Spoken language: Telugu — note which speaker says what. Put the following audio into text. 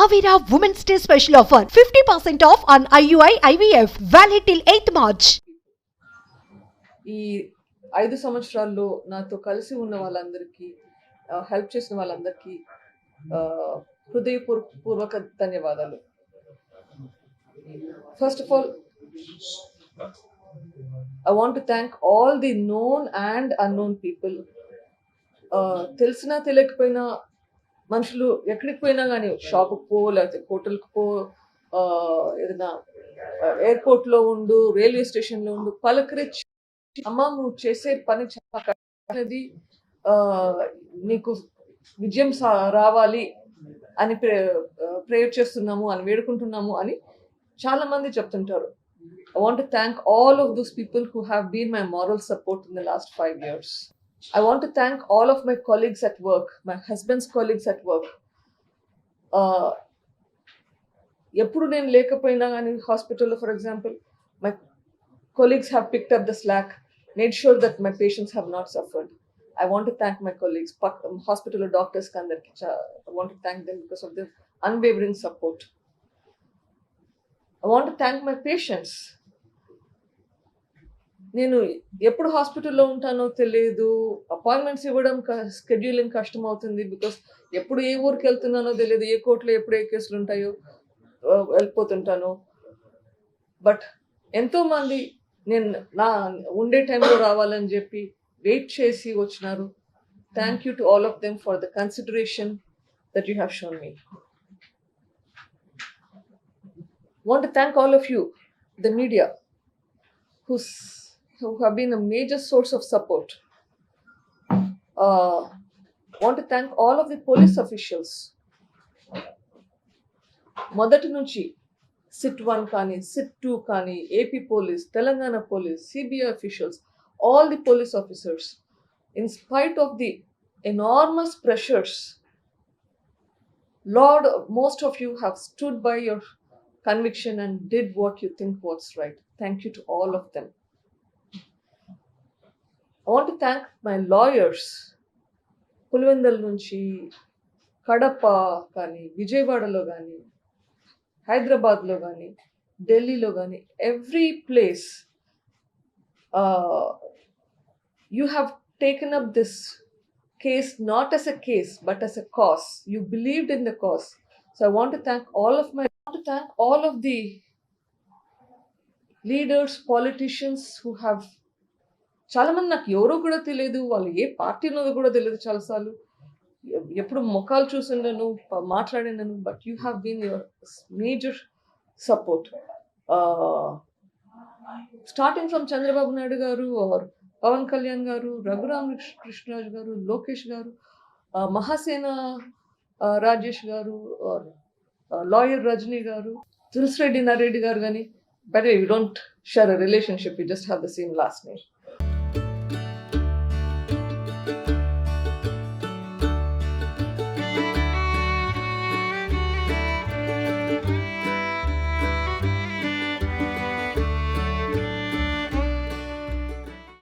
Speaker 1: Avira Women's Day special offer 50% off on IUI IVF valid till 8th March.
Speaker 2: ఈ ఐదు సంవత్సరాల్లో నాతో కలిసి ఉన్న వాళ్ళందరికీ హెల్ప్ చేసిన వాళ్ళందరికీ హృదయపూర్వక ధన్యవాదాలు first of all I want to thank all the known and unknown people తెలిసినా తెలియకపోయినా మనుషులు ఎక్కడికి పోయినా కానీ షాపుకి పో లేకపోతే హోటల్కి పో ఏదైనా ఎయిర్పోర్ట్లో ఉండు రైల్వే స్టేషన్లో ఉండు పలకరించి అమ్మ నువ్వు చేసే పని చాలా నీకు విజయం సా- రావాలి అని ప్రేయర్ చేస్తున్నాము అని వేడుకుంటున్నాము అని చాలా మంది చెప్తుంటారు I want thank all of those people who have been my moral support in the last five years I want thank all of my colleagues at work my husband's colleagues at work ఎప్పుడు నేను లేకపోయినా కానీ హాస్పిటల్లో for example my colleagues have picked up the slack, made sure that my patients have not suffered. I want to thank my colleagues, pak- um, hospital doctors, kandarki cha- I want to thank them because of their unwavering support. నేను ఎప్పుడు హాస్పిటల్లో ఉంటానో తెలియదు అపాయింట్మెంట్స్ ఇవ్వడం స్కెడ్యూలింగ్ కష్టం అవుతుంది బికాస్ ఎప్పుడు ఏ ఊరికి వెళ్తున్నానో తెలియదు ఏ కోర్టులో ఎప్పుడు ఏ కేసులు ఉంటాయో వెళ్ళిపోతుంటాను. బట్ ఎంతోమంది నేను నా ఉండే టైంలో రావాలని చెప్పి వెయిట్ చేసి వచ్చినారు. Thank you to all of them for the consideration that you have shown me. Want thank all of you the media media, who's, who have been a major source of support. Uh, want to thank all of the police officials. మొదటి నుంచి సిట్ వన్ కానీ సిట్ టూ కానీ AP police Telangana police CBI officials all the police officers in spite of the enormous pressures lord most of you have stood by your conviction and did what you think was right. Thank you to all of them. I want to thank my lawyers. Pulivendula నుంచి కడప కానీ విజయవాడలో కానీ హైదరాబాద్లో కానీ ఢిల్లీలో కానీ every place you have taken up this case not as a case but as a cause. You believed in the cause. So I want to thank all of my I want to thank all of the leaders politicians who have చాలామంది నాకు ఎవరో కూడా తెలియదు వాళ్ళు ఏ పార్టీ ఉన్నదో కూడా తెలియదు చాలాసార్లు. ఎప్పుడు ముఖాలు చూసిండను మాట్లాడినను but you have been your major support starting from Chandrababu Naidu garu or Pawan Kalyan గారు రఘురామ్ కృష్ణరాజు గారు లోకేష్ గారు మహాసేన రాజేష్ గారు ఆర్ లాయర్ రజనీ గారు తులసిరెడ్డి నారెడ్డి గారు కానీ but you don't share a relationship you just have the same last name